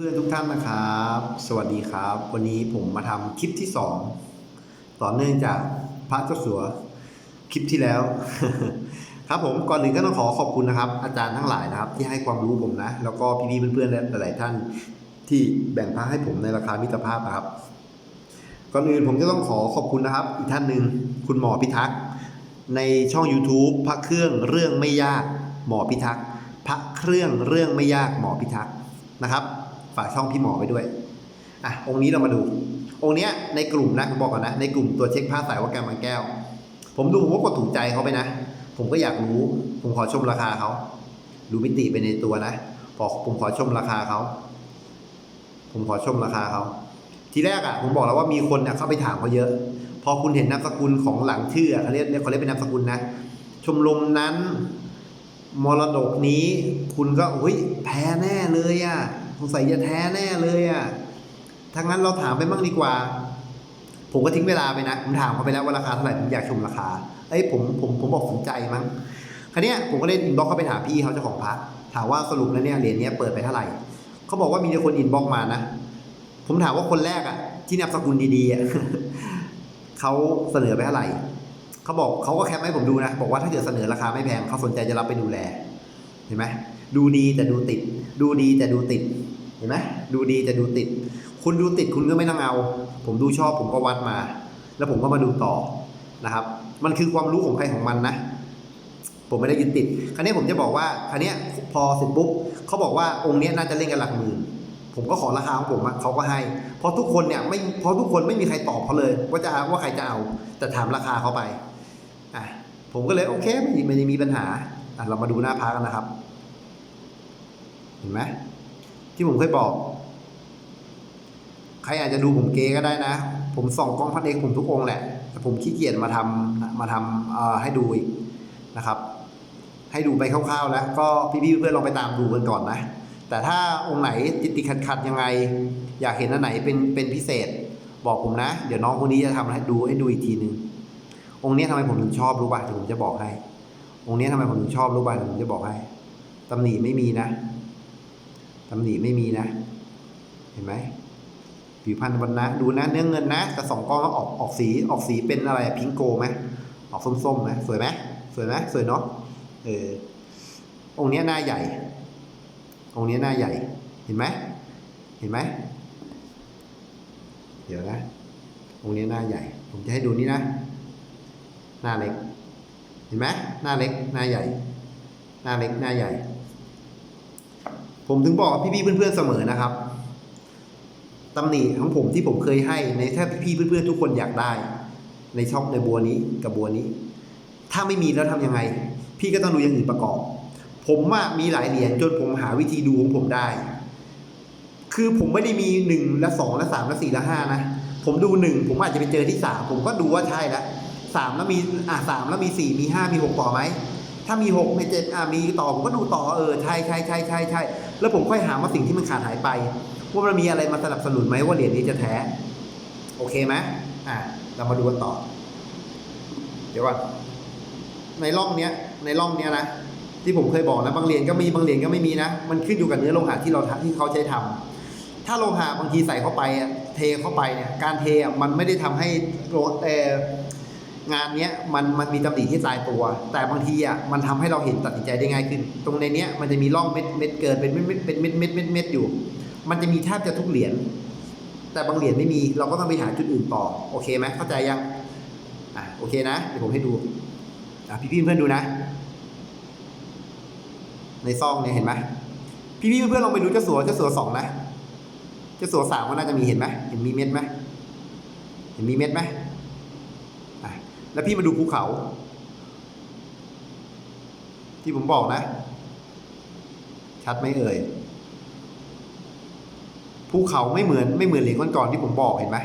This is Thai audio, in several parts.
เพื่อนทุกท่านนะครับ สวัสดีครับ วันนี้ผมมาทำคลิปที่สองต่อเนื่องจากพระเจ้าสัวคลิปที่แล้ว ครับผมก่อนอื่นก็ต้องขอขอบคุณนะครับ อาจารย์ทั้งหลายนะครับ ที่ให้ความรู้ผมนะ แล้วก็พี่ๆเพื่อนๆและหลายๆท่านที่แบ่งพระให้ผมในราคามิตรภาพนะครับ ก่อนอื่นผมจะต้องขอขอบคุณนะครับ อีกท่านหนึ่งคุณหมอพิทักษ์ในช่อง YouTube พระเครื่องเรื่องไม่ยากหมอพิทักษ์พระเครื่องเรื่องไม่ยากหมอพิทักษ์นะครับ ฝากช่องพี่หมอไว้ด้วยอะองค์นี้เรามาดู องค์เนี้ยในกลุ่มนะผมบอกก่อนนะในกลุ่มตัวเช็คผ้าสายวัดแก้วบางแก้ว ผมดูผมก็กดถูกใจเขาไปนะ ผมก็อยากรู้ ผมขอชมราคาเขาดูมิติไปในตัวนะพอผมขอชมราคาเขาผมขอชมราคาเขาทีแรกอะผมบอกแล้วว่ามีคนเนี่ยเข้าไปถามเขาเยอะ พอคุณเห็นนามสกุลของหลังชื่ออะเขาเรียกเขาเรียกเป็นนามสกุลนะชมรมนั้น มรดกนี้ คุณก็เฮ้ยแพ้แน่เลยอะ สงสัยจะแท้แน่เลยอะถ้างั้นเราถามไปบ้างดีกว่า ผมก็ทิ้งเวลาไปนะ ผมถามเขาไปแล้วว่าราคาเท่าไหร่ผมอยากชมราคา เอ้ยผมผมผมบอกสนใจมั้งคราวเนี้ยผมก็เลยอินบ็อกเข้าไปถามพี่เขาเจ้าของพระถามว่าสรุปแล้วเนี่ยเหรียญเนี้ยเปิดไปเท่าไหร่เขาบอกว่ามีคนอินบ็อกมานะ ผมถามว่าคนแรกอะ ที่นามสกุลดีๆอะเขาเสนอไปเท่าไหร่เขาบอกเขาก็แคปให้ผมดูนะ บอกว่าถ้าเกิดเสนอราคาไม่แพงเขาสนใจจะรับไปดูแล เห็นไหมดูดีแต่ดูติด ดูดีแต่ดูติด เห็นไหมดูดีแต่ดูติด คุณดูติดคุณก็ไม่ต้องเอา ผมดูชอบผมก็วัดมา แล้วผมก็มาดูต่อนะครับ มันคือความรู้ของใครของมันนะ ผมไม่ได้ยึดติดครั้นี้ผมจะบอกว่าครั้นี้พอเสร็จปุ๊บเขาบอกว่าองค์นี้น่าจะเล่นกันหลักหมื่นผมก็ขอราคาของผมเขาก็ให้ เพราะทุกคนเนี่ยไม่เพราะทุกคนไม่มีใครตอบเขาเลย ว่าจะว่าใครจะเอาแต่ถามราคาเขาไปอะผมก็เลยโอเคไม่ไม่ได้มีปัญหาอะเรามาดูหน้าพากันนะครับ เห็นไหม ที่ผมเคยบอก ใครอาจจะดูผมเกก็ได้นะ ผมส่องกล้องพันเอกผมทุกองแหละ แต่ผมขี้เกียจมาทำมาทำให้ดูอีกนะครับ ให้ดูไปคร่าวๆแล้ว ก็พี่ๆเพื่อนลองไปตามดูกันก่อนนะ แต่ถ้าองค์ไหนติดติดขัดๆยังไง อยากเห็นอันไหนเป็นเป็นพิเศษ บอกผมนะ เดี๋ยวน้องคนนี้จะทำให้ดูให้ดูอีกทีหนึ่งองค์นี้ทำไมผมถึงชอบรู้ป่ะเดี๋ยวผมจะบอกให้ องค์นี้ทำไมผมถึงชอบรู้ป่ะเดี๋ยวผมจะบอกให้ตำหนิไม่มีนะ ตำหนิไม่มีนะ เห็นไหมผิวพรรณวันนะ ดูนะเนื้อเงินนะแต่สองก้องก็ออกออกสีออกสีเป็นอะไรพิงโกไหมออกส้มๆไหมสวยไหมสวยไหมสวยเนาะเออองค์นี้หน้าใหญ่ องค์นี้หน้าใหญ่ เห็นไหมเห็นไหมเดี๋ยวนะองค์นี้หน้าใหญ่ ผมจะให้ดูนี่นะ หน้าเล็ก เห็นไหมหน้าเล็ก หน้าใหญ่ หน้าเล็ก หน้าใหญ่ ผมถึงบอกพี่ๆเพื่อนๆเสมอนะครับตำหนิของผมที่ผมเคยให้ในถ้าพี่ๆเพื่อนๆทุกคนอยากได้ ในช่องในบัวนี้กับบัวนี้ ถ้าไม่มีแล้วทำยังไง พี่ก็ต้องดูอย่างอื่นประกอบ ผมอะมีหลายเหรียญจนผมหาวิธีดูของผมได้ คือผมไม่ได้มีหนึ่งและสองและสามและสี่และห้านะผมดูหนึ่งผมอาจจะไปเจอที่สามผมก็ดูว่าใช่แล้วสามแล้วมีอะสามแล้วมีสี่มีห้ามีหกต่อไหม ถ้ามีหกมีเจ็ดอะมีต่อผมก็ดูต่อเออใช่ใช่ใช่ใช่ใช่แล้วผมค่อยหาว่าสิ่งที่มันขาดหายไป ว่ามันมีอะไรมาสนับสนุนไหมว่าเหรียญนี้จะแท้ โอเคไหมอะเรามาดูกันต่อ เดี๋ยวก่อนในร่องเนี้ย ในร่องเนี้ยนะที่ผมเคยบอกนะบางเหรียญก็มีบางเหรียญก็ไม่มีนะ มันขึ้นอยู่กับเนื้อโลหะที่เราที่เขาใช้ทำถ้าโลหะบางทีใส่เข้าไปเทเข้าไปเนี่ยการเทมันไม่ได้ทำให้โลเออ งานเนี้ยมันมันมีตำหนิที่ตายตัว แต่บางทีอะมันทำให้เราเห็นตัดสินใจได้ง่ายขึ้น ตรงในเนี้ยมันจะมีร่องเม็ดเม็ดเกินเป็นเม็ดเม็ดเป็นเม็ดเม็ดเม็ดเม็ดอยู่ มันจะมีแทบจะทุกเหรียญแต่บางเหรียญไม่มีเราก็ต้องไปหาจุดอื่นต่อโอเคไหมเข้าใจยังอะโอเคนะเดี๋ยวผมให้ดูอะพี่ๆเพื่อนดูนะ ในซองเนี่ยเห็นไหมพี่ๆเพื่อนลองไปดูเจ้าสัวเจ้าสัวสองนะเจ้าสัวสามก็น่าจะมีเห็นไหมเห็นมีเม็ดไหมเห็นมีเม็ดไหม แล้วพี่มาดูภูเขา ที่ผมบอกนะ ชัดไหมเอ่ยภูเขาไม่เหมือนไม่เหมือนเหรียญก่อนๆที่ผมบอกเห็นไหม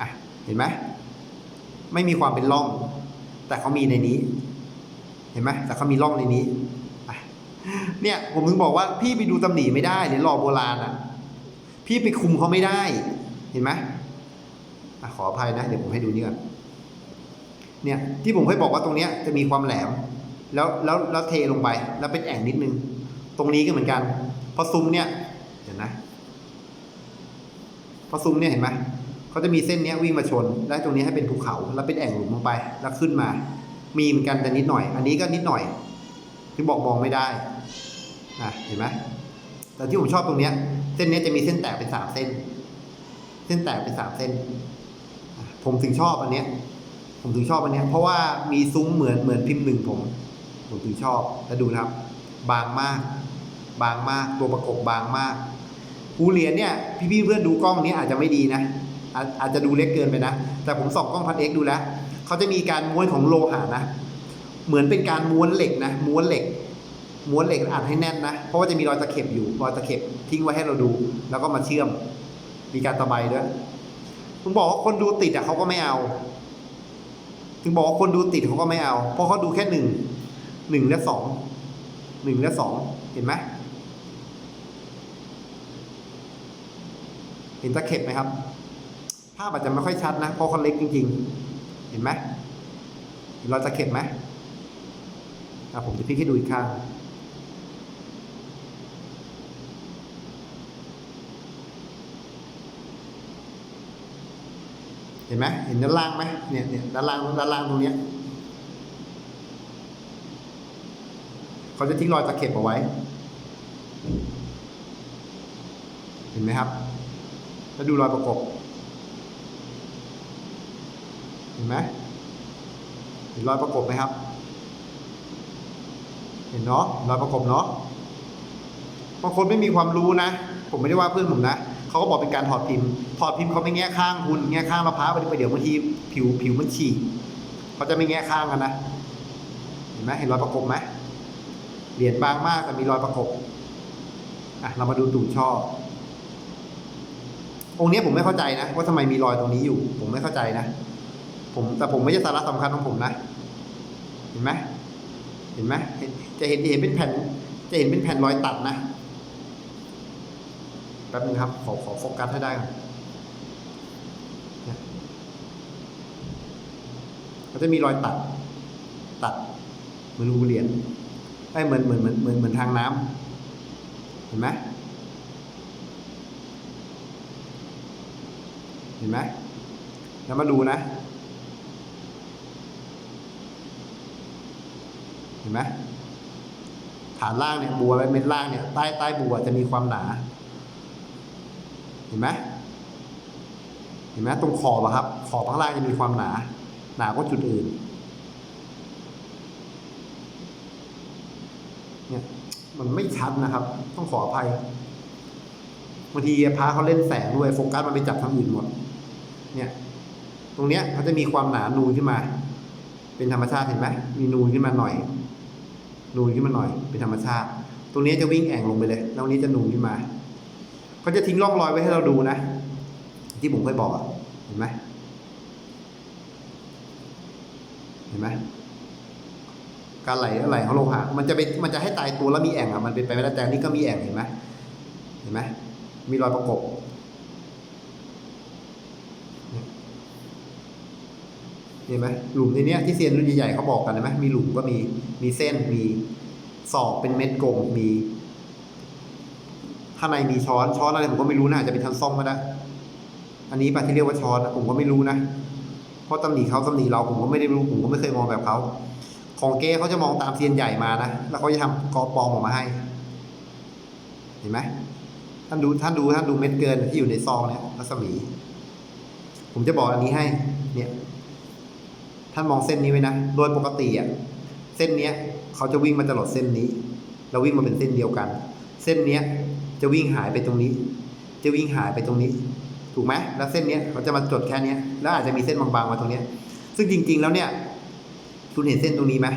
อะเห็นไหมไม่มีความเป็นร่อง แต่เขามีในนี้ เห็นไหมแต่เขามีร่องในนี้เนี่ยผมถึงบอกว่าพี่ไปดูตำหนิไม่ได้เหรียญหล่อโบราณอะ พี่ไปคุมเขาไม่ได้ เห็นไหมอะขออภัยนะ เดี๋ยวผมให้ดูนี่ก่อน เนี่ยที่ผมเคยบอกว่าตรงเนี้ยจะมีความแหลม แล้วแล้วแล้วเทลงไป แล้วเป็นแอ่งนิดนึง ตรงนี้ก็เหมือนกัน พอซุ้มเนี่ยเห็นนะ พอซูมเนี่ยเห็นไหมเขาจะมีเส้นเนี้ยวิ่งมาชน แล้ตรงนี้ให้เป็นภูเขา แล้วเป็นแอ่งหลุมลงไป แล้วขึ้นมา มีเหมือนกันแต่นิดหน่อย อันนี้ก็นิดหน่อย ที่บอกมองไม่ได้นะเห็นไหมแต่ที่ผมชอบตรงเนี้ย เส้นเนี้ยจะมีเส้นแตกเป็นสามเส้น เส้นแตกเป็นสามเส้น ผมถึงชอบอันเนี้ย ผมถึงชอบอันเนี้ยเพราะว่ามีซุ้มเหมือนเหมือนพิมพ์หนึ่งผม ผมถึงชอบแล้วดูนะครับ บางมาก บางมากตัวประกบบางมากหูเหรียญเนี่ยพี่ๆเพื่อนดูกล้องนี้อาจจะไม่ดีนะอาจอาจจะดูเล็กเกินไปนะ แต่ผมส่องกล้องพันเอ็กดูแล้วเขาจะมีการม้วนของโลหะนะ เหมือนเป็นการม้วนเหล็กนะ ม้วนเหล็ก ม้วนเหล็กอัดให้แน่นนะ เพราะว่าจะมีรอยตะเข็บอยู่รอยตะเข็บทิ้งไว้ให้เราดู แล้วก็มาเชื่อม มีการตะไบด้วยคุณบอกว่าคนดูติดอะเขาก็ไม่เอา ถึงบอกว่าคนดูติดเขาก็ไม่เอา เพราะเขาดูแค่หนึ่งหนึ่งและสองหนึ่งและสองเห็นไหมเห็นตะเข็บไหมครับ ภาพอาจจะไม่ค่อยชัดนะ เพราะเขาเล็กจริง ๆ เห็นไหมเห็นรอยตะเข็บไหมผมจะพลิกให้ดูอีกข้าง เห็นไหมเห็นด้านล่างไหมเนี่ยเนี่ยด้านล่างด้านล่างตรงเนี้ยเขาจะทิ้งรอยตะเข็บเอาไว้ เห็นไหมครับ แล้วดูรอยประกบ เห็นไหมเห็นรอยประกบไหมครับ เห็นเนาะรอยประกบเนาะบางคนไม่มีความรู้นะ ผมไม่ได้ว่าเพื่อนผมนะ เขาก็บอกเป็นการถอดพิมพ์ ถอดพิมพ์เขาไม่แง่ข้างคุณแง่ข้างเราพาไปเดี๋ยวบางทีผิวผิวมันฉีกเขาจะไม่แง่ข้างกันนะ เห็นไหมเห็นรอยประกบไหมเหรียญบางมากแต่มีรอยประกบอะเรามาดูตูดช่อองค์นี้ผมไม่เข้าใจนะว่าทำไมมีรอยตรงนี้อยู่ ผมไม่เข้าใจนะ ผมแต่ผมไม่ใช่สาระสำคัญของผมนะ เห็นไหมเห็นไหมจะเห็นจะเห็นเป็นแผ่น จะเห็นเป็นแผ่นรอยตัดนะ ป๊บนึงครับ ขอขอโฟกัสให้ได้ก่อนเนี่ยเขาจะมีรอยตัด ตัดเหมือนรูเหรียญไอ้เหมือนเหมือนเหมือนเหมือนเหมือนทางน้ำเห็นไหมเห็นไหมแล้วมาดูนะ เห็นไหมฐานล่างเนี่ยบัวเม็ดล่างเนี่ยใต้ใต้บัวจะมีความหนา เห็นไหมเห็นไหมตรงขอบอะครับ ขอบข้างล่างจะมีความหนา หนากว่าจุดอื่นเนี่ยมันไม่ชัดนะครับ ต้องขออภัยบางทีพาเขาเล่นแสงด้วยโฟกัสมันไปจับทางอื่นหมด เนี่ย ตรงเนี้ยเขาจะมีความหนานูนขึ้นมา เป็นธรรมชาติเห็นไหมมีนูนขึ้นมาหน่อย นูนขึ้นมาหน่อย เป็นธรรมชาติ ตรงนี้จะวิ่งแอ่งลงไปเลยแล้วนี้จะนูนขึ้นมา เขาจะทิ้งร่องรอยไว้ให้เราดูนะ ที่ผมเคยบอกอะเห็นไหมเห็นไหมการไหลไหลของโลหะมันจะไปมันจะให้ตายตัวแล้วมีแอ่งอะมันเป็นไปไม่ได้แต่นี่ก็มีแอ่งเห็นไหมเห็นไหมมีรอยประกบเห็นไหมหลุมในเนี้ยที่เซียนรุ่นใหญ่ๆเขาบอกกันเห็นไหมมีหลุมก็มีมีเส้นมีศอกเป็นเม็ดกลมมี ข้างในมีช้อนช้อนอะไรผมก็ไม่รู้นะอาจจะเป็นช้อนส้อมก็ได้อันนี้ปะที่เรียกว่าช้อนนะผมก็ไม่รู้นะเพราะตำหนิเขาตำหนิเราผมก็ไม่ได้รู้ผมก็ไม่เคยมองแบบเขาของเก้เขาจะมองตามเซียนใหญ่มานะแล้วเขาจะทำกอปอมออกมาให้ เห็นไหมท่านดูท่านดูท่านดูเม็ดเกินที่อยู่ในซองเนี่ยรัศมี ผมจะบอกอันนี้ให้ เนี่ย ท่านมองเส้นนี้ไว้นะโดยปกติอะเส้นเนี้ยเขาจะวิ่งมาตลอดเส้นนี้แล้ววิ่งมาเป็นเส้นเดียวกัน เส้นเนี้ย จะวิ่งหายไปตรงนี้ จะวิ่งหายไปตรงนี้ ถูกไหมแล้วเส้นเนี้ยเขาจะมาจดแค่เนี้ยแล้วอาจจะมีเส้นบางๆมาตรงเนี้ย ซึ่งจริง ๆ แล้วเนี่ยคุณเห็นเส้นตรงนี้ไหม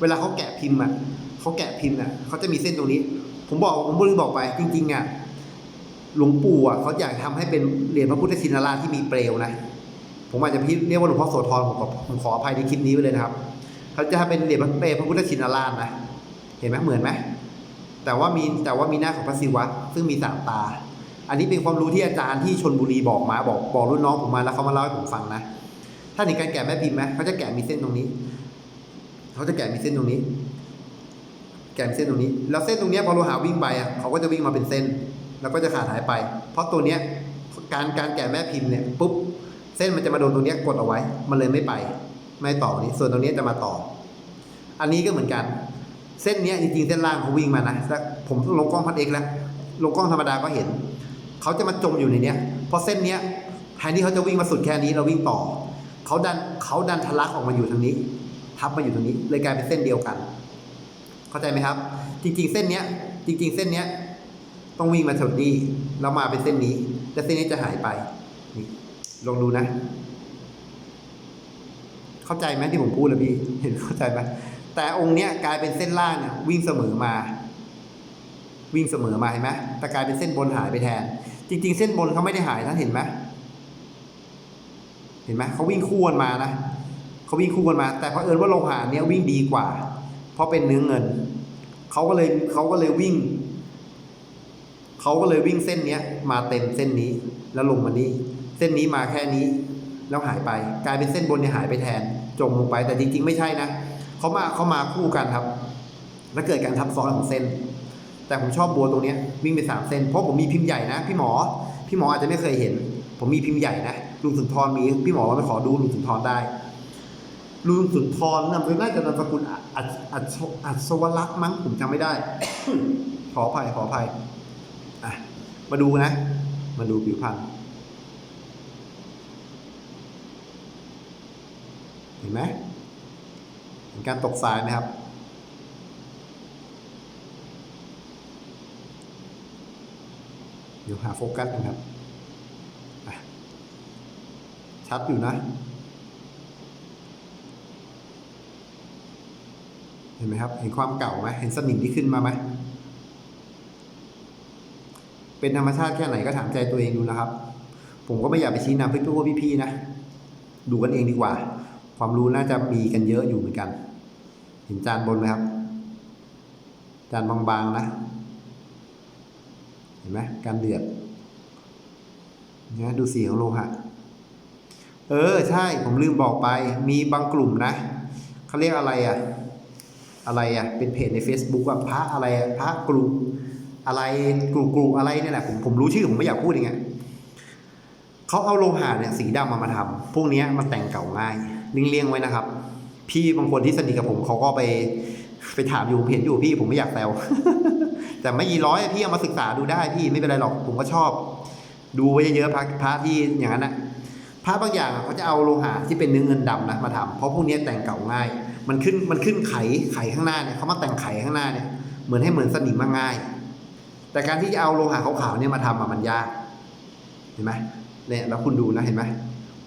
เวลาเขาแกะพิมพ์อะเขาแกะพิมพ์อะเขาจะมีเส้นตรงนี้ ผมบอกผมลืมบอกไป จริงๆอะหลวงปู่อะเขาอยากทำให้เป็นเหรียญพระพุทธชินราชที่มีเปลวนะผมอาจจะพี่เรียกว่าหลวงพ่อโสธรผมขอผมขออภัยในคลิปนี้ไปเลยนะครับ เขาจะทำเป็นเหรียญพระเปรพระพุทธชินราชนะ เห็นไหมเหมือนไหม แต่ว่ามีแต่ว่ามีหน้าของพระศิวะซึ่งมีสามตา อันนี้เป็นความรู้ที่อาจารย์ที่ชนบุรีบอกมาบอกบอกรุ่นน้องผมมาแล้วเขามาเล่าให้ผมฟังนะถ้าในการแกะแม่พิมพ์ไหมเขาจะแกะมีเส้นตรงนี้เขาจะแกะมีเส้นตรงนี้ แกะมีเส้นตรงนี้ แล้วเส้นตรงนี้พอโลหะวิ่งไปอะเขาก็จะวิ่งมาเป็นเส้น แล้วก็จะขาดหายไป เพราะตัวเนี้ยการการแกะแม่พิมพ์เนี่ยปุ๊บเส้นมันจะมาโดนตรงนี้กดเอาไว้ มันเลยไม่ไป ไม่ต่อนี้ ส่วนตรงนี้จะมาต่อ อันนี้ก็เหมือนกัน เส้นนี้จริงๆเส้นล่างเขาวิ่งมานะแล้วผมลงกล้องพันเอกแล้วลงกล้องธรรมดาก็เห็นเขาจะมาจมอยู่ในเนี้ยเพราะเส้นเนี้ยแทนที่เขาจะวิ่งมาสุดแค่นี้เราวิ่งต่อเขาดันเขาดันทะลักออกมาอยู่ทางนี้ ทับมาอยู่ตรงนี้ เลยกลายเป็นเส้นเดียวกัน เข้าใจไหมครับ จริง ๆ เส้นเนี้ย จริง ๆ เส้นเนี้ย ต้องวิ่งมาชนนี้แล้วมาเป็นเส้นนี้ แล้วเส้นนี้จะหายไปนี่ลองดูนะ เข้าใจไหมที่ผมพูดแล้วพี่ เห็นเข้าใจไหม แต่องค์เนี้ยกลายเป็นเส้นล่างเนี่ยวิ่งเสมอมา วิ่งเสมอมาเห็นไหมแต่กลายเป็นเส้นบนหายไปแทน จริง ๆ เส้นบนเขาไม่ได้หายท่านเห็นไหมเห็นไหมเขาวิ่งคู่กันมานะเขาวิ่งคู่กันมา แต่เพราะเอิญว่าโลหะเนี้ยวิ่งดีกว่า เพราะเป็นเนื้อเงินเขาก็เลยเขาก็เลยวิ่งเขาก็เลยวิ่งเส้นเนี้ย มาเต็มเส้นนี้แล้วลงมานี่เส้นนี้มาแค่นี้ แล้วหายไป กลายเป็นเส้นบนเนี่ยหายไปแทน จมลงไปแต่จริงๆ ไม่ใช่นะ เขามาเขามาคู่กันครับ แล้วเกิดการทับซ้อนของเส้น แต่ผมชอบบัวตรงนี้วิ่งไปสามเส้น เพราะผมมีพิมพ์ใหญ่นะ พี่หมอ พี่หมออาจจะไม่เคยเห็น ผมมีพิมพ์ใหญ่นะลุงสุนทรมีพี่หมอเราไปขอดูลุงสุนทรได้ลุงสุนทรนำไปน่าจะนามสกุลอัศอัศอัศวรักษ์มั้งผมจำไม่ได้ ขออภัยขออภัยอะมาดูนะ มาดูผิวพรรณเห็นไหม เห็นการตกทรายไหมครับ เดี๋ยวหาโฟกัสนะครับ ชัดอยู่นะ เห็นไหมครับ เห็นความเก่าไหมเห็นสนิมที่ขึ้นมาไหมเป็นธรรมชาติแค่ไหนก็ถามใจตัวเองดูนะครับ ผมก็ไม่อยากไปชี้นำพี่พวกพี่ๆนะ ดูกันเองดีกว่า ความรู้น่าจะมีกันเยอะอยู่เหมือนกัน เห็นจานบนไหมครับ จานบางๆนะ เห็นไหมการเดือดเนี่ยดูสีของโลหะ เออ ใช่ผมลืมบอกไป มีบางกลุ่มนะเขาเรียกอะไรอะอะไรอะเป็นเพจใน Facebook อะพระอะไรอะพระกลุ่มอะไรกลุ่มกลุ่มอะไรเนี่ยแหละผมผมรู้ชื่อผมไม่อยากพูดอย่างเงี้ยเขาเอาโลหะเนี่ยสีดำมามาทำพวกนี้มันแต่งเก่าง่าย เลี่ยงๆไว้นะครับ พี่บางคนที่สนิทกับผมเขาก็ไปไปถามอยู่เห็นอยู่พี่ผมไม่อยากแซวแต่ไม่ยีร้อยพี่เอามาศึกษาดูได้พี่ไม่เป็นไรหรอกผมก็ชอบ ดูไว้เยอะๆพระพระที่อย่างนั้นนะพระบางอย่างเขาจะเอาโลหะที่เป็นเนื้อเงินดำนะมาทำเพราะพวกนี้แต่งเก่าง่าย มันขึ้นมันขึ้นไขไขข้างหน้าเนี่ยเขามาแต่งไขข้างหน้าเนี่ยเหมือนให้เหมือนสนิมมากง่าย แต่การที่จะเอาโลหะขาวๆเนี่ยมาทำมันยากเห็นไหมเนี่ยแล้วคุณดูนะเห็นไหม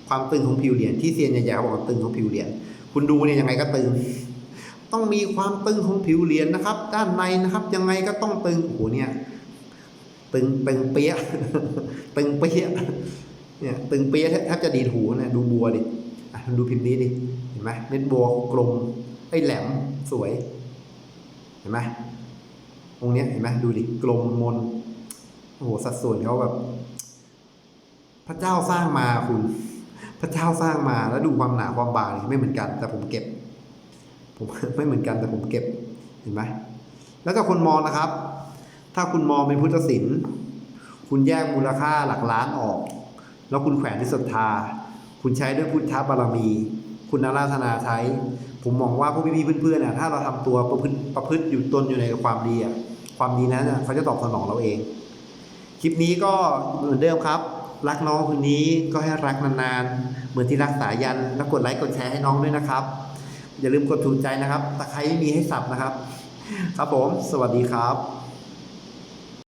ความตึงของผิวเหรียญที่เซียนใหญ่ๆเขาบอกว่าตึงของผิวเหรียญคุณดูเนี่ยยังไงก็ตึง ต้องมีความตึงของผิวเหรียญนะครับ ด้านในนะครับ ยังไงก็ต้องตึงโอ้โหเนี่ย ตึงตึงเปี้ยตึงเปี้ยเนี่ยตึงเปี้ยแทบจะดีดหูเนี่ยดูบัวดิดูพิมพ์นี้ดิเห็นไหมเม็ดบัวกลมไอ้แหลมสวย เห็นไหมองเนี้ยเห็นไหมดูดิกลมมนโอ้โหสัดส่วนเขาแบบ พระเจ้าสร้างมาคุณ ระเจ้าสร้างมาแล้วดูความหนาความบางไม่เหมือนกัน แต่ผมเก็บ ผมไม่เหมือนกันแต่ผมเก็บเห็นไหมแล้วแต่คนมองนะครับ ถ้าคุณมองเป็นพุทธศิลป์คุณแยกมูลค่าหลักล้านออก แล้วคุณแขวนที่ศรัทธา คุณใช้ด้วยพุทธบารมี คุณอาราธนาใช้ ผมมองว่าพวกพี่ๆเพื่อนๆน่ะถ้าเราทำตัวประพฤติประพฤติอยู่ตนอยู่ในความดีอะความดีนั้นน่ะเขาจะตอบสนองเราเอง คลิปนี้ก็เหมือนเดิมครับ รักน้องคนนี้ก็ให้รักนานๆ เหมือนที่รักสายัน แล้วกดไลค์กดแชร์ให้น้องด้วยนะครับ อย่าลืมกดถูกใจนะครับตะไคร้ไม่มีให้สับนะครับ ครับผม สวัสดีครับ